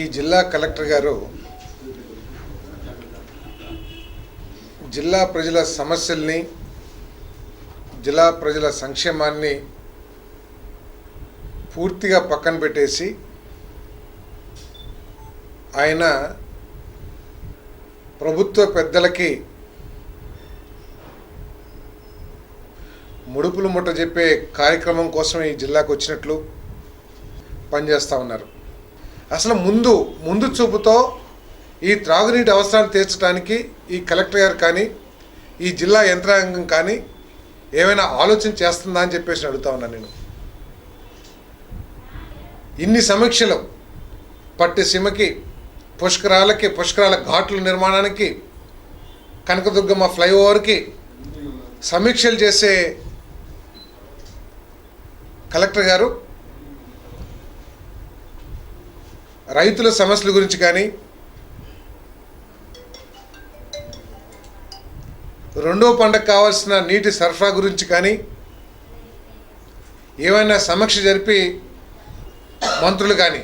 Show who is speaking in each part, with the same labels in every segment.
Speaker 1: ఈ జిల్లా కలెక్టర్ గారు జిల్లా ప్రజల సమస్యల్ని జిల్లా ప్రజల సంక్షేమాన్ని పూర్తిగా పక్కన పెట్టేసి ఆయన ప్రభుత్వ పెద్దలకి ముడుపులు ముట్ట చెప్పే కార్యక్రమం కోసం ఈ జిల్లాకు వచ్చినట్లు పనిచేస్తూ ఉన్నారు. అసలు ముందు ముందు చూపుతో ఈ త్రాగునీటి అవసరాన్ని తీర్చడానికి ఈ కలెక్టర్ గారు కానీ ఈ జిల్లా యంత్రాంగం కానీ ఏమైనా ఆలోచన చేస్తుందా అని చెప్పేసి అడుగుతా ఉన్నాను నేను. ఇన్ని సమీక్షలు పట్టిసీమకి పుష్కరాలకి పుష్కరాల ఘాట్ల నిర్మాణానికి కనకదుర్గమ్మ ఫ్లైఓవర్కి సమీక్షలు చేసే కలెక్టర్ గారు రైతుల సమస్యల గురించి కానీ రెండో పంటకు కావాల్సిన నీటి సరఫరా గురించి కానీ ఏమైనా సమీక్ష జరిపి మంత్రులు కానీ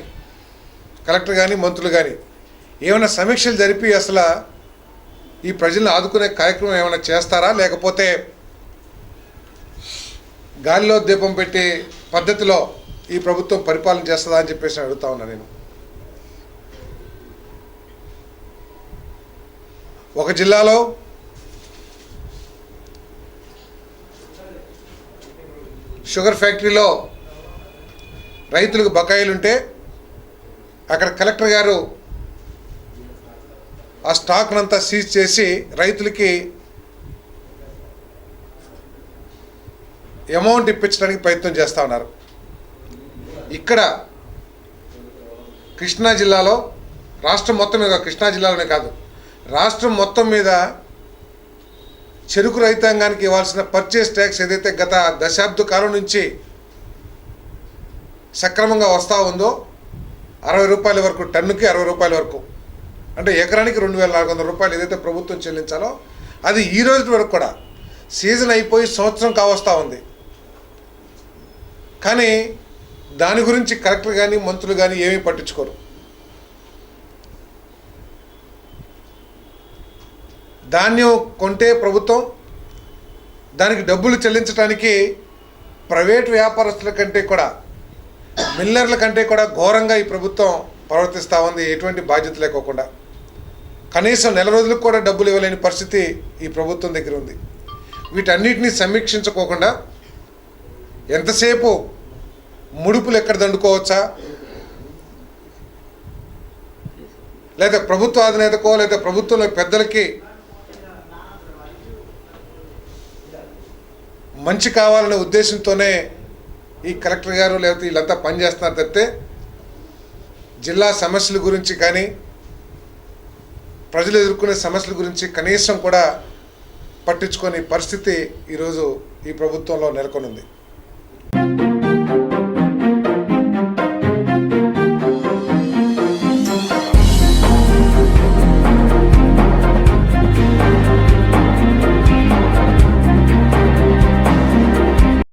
Speaker 1: కలెక్టర్ కానీ మంత్రులు కానీ ఏమైనా సమీక్షలు జరిపి అసలు ఈ ప్రజలను ఆదుకునే కార్యక్రమం ఏమైనా చేస్తారా? లేకపోతే గాలిలో దీపం పెట్టే పద్ధతిలో ఈ ప్రభుత్వం పరిపాలన చేస్తుందా అని చెప్పేసి అడుగుతా ఉన్నా నేను. ఒక జిల్లాలో షుగర్ ఫ్యాక్టరీలో రైతులకు బకాయిలుంటే అక్కడ కలెక్టర్ గారు ఆ స్టాక్నంతా సీజ్ చేసి రైతులకి అమౌంట్ ఇప్పించడానికి ప్రయత్నం చేస్తూ ఉన్నారు. ఇక్కడ కృష్ణా జిల్లాలో రాష్ట్రం మొత్తం కృష్ణా జిల్లాలోనే కాదు రాష్ట్రం మొత్తం మీద చెరుకు రైతాంగానికి ఇవ్వాల్సిన పర్చేస్ ట్యాక్స్ ఏదైతే గత దశాబ్ద కాలం నుంచి సక్రమంగా వస్తూ ఉందో అరవై రూపాయల వరకు టన్నుకి అరవై రూపాయల వరకు. అంటే ఎకరానికి రెండు వేల నాలుగు వందల రూపాయలు ఏదైతే ప్రభుత్వం చెల్లించాలో అది ఈ రోజు వరకు కూడా సీజన్ అయిపోయి సంవత్సరం కావస్తూ ఉంది. కానీ దాని గురించి కలెక్టర్ కానీ మంత్రులు కానీ ఏమీ పట్టించుకోరు. ధాన్యం కొంటే ప్రభుత్వం దానికి డబ్బులు చెల్లించడానికి ప్రైవేట్ వ్యాపారస్తుల కంటే కూడా మిల్లర్ల కంటే కూడా ఘోరంగా ఈ ప్రభుత్వం ప్రవర్తిస్తూ ఉంది. ఎటువంటి బాధ్యత లేకోకుండా. కనీసం నెల రోజులకు కూడా డబ్బులు ఇవ్వలేని పరిస్థితి ఈ ప్రభుత్వం దగ్గర ఉంది. వీటన్నిటిని సమీక్షించుకోకుండా ఎంతసేపు ముడుపులు ఎక్కడ దండుకోవచ్చా? లేదా ప్రభుత్వ అధినేతకో లేదా ప్రభుత్వంలో పెద్దలకి మంచి కావాలనే ఉద్దేశంతోనే ఈ కలెక్టర్ గారు లేకపోతే వీళ్ళంతా పనిచేస్తున్నారు తప్పితే జిల్లా సమస్యల గురించి కానీ ప్రజలు ఎదుర్కొనే సమస్యల గురించి కనీసం కూడా పట్టించుకొని పరిస్థితి ఈరోజు ఈ ప్రభుత్వంలో నెలకొనుంది.